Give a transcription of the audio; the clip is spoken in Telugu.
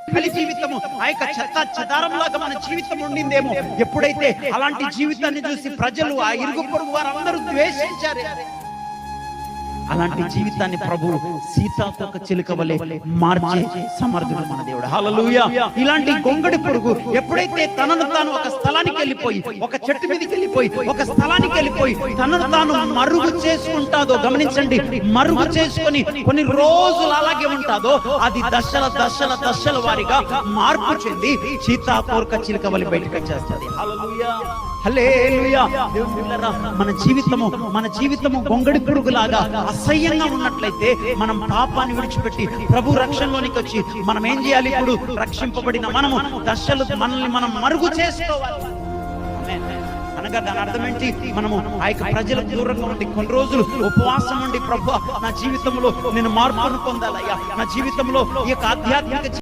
కలి జీవితము ఆ యొక్క చెత్త చెదారంలాగా మన జీవితం ఉండిందేమో. ఎప్పుడైతే అలాంటి జీవితాన్ని చూసి ప్రజలు ఆ ఇరుగు పొరుగు వారందరూ ద్వేషించారు. అలాంటి జీవితాన్ని ప్రభు సీతాతోక చిలుకవలే మార్చి సమర్థుడు మన దేవుడు. హల్లెలూయా. ఇలాంటి గొంగడి పొరుగు ఎప్పుడైతే తనను తాను ఒక స్థలానికి వెళ్ళిపోయి ఒక చెట్టు మీదకి వెళ్ళిపోయి ఒక స్థలానికి వెళ్ళిపోయి తనను తాను మరుగు చేసుకుంటాదో గమనించండి మరుగు చేసుకొని కొన్ని రోజులు అలాగే ఉంటాదో అది దశల దశల దశల వారిగా మార్పు చెంది సీతాకోర్క చిలుక వలె బయటకు వచ్చేస్తుంది. మన జీవితము మన జీవితము గొంగడి పురుగులాగా అసహ్యంగా ఉన్నట్లయితే మనం పాపాన్ని విడిచిపెట్టి ప్రభు రక్షణలోనికి వచ్చి మనం ఏం చేయాలి ఇప్పుడు? రక్షింపబడిన మనము దశలు మనల్ని మనం మరుగు చేసుకోవాలి. అనగా దాని అర్థం ఏంటి? మనము ఆ యొక్క ప్రజల దూరంగా ఉండి కొన్ని రోజులు ఉపవాసం ఉండి ప్రభు నా జీవితంలో నేను మార్పును పొందాలయ్యా. నా జీవితంలో ఈ యొక్క ఆధ్యాత్మిక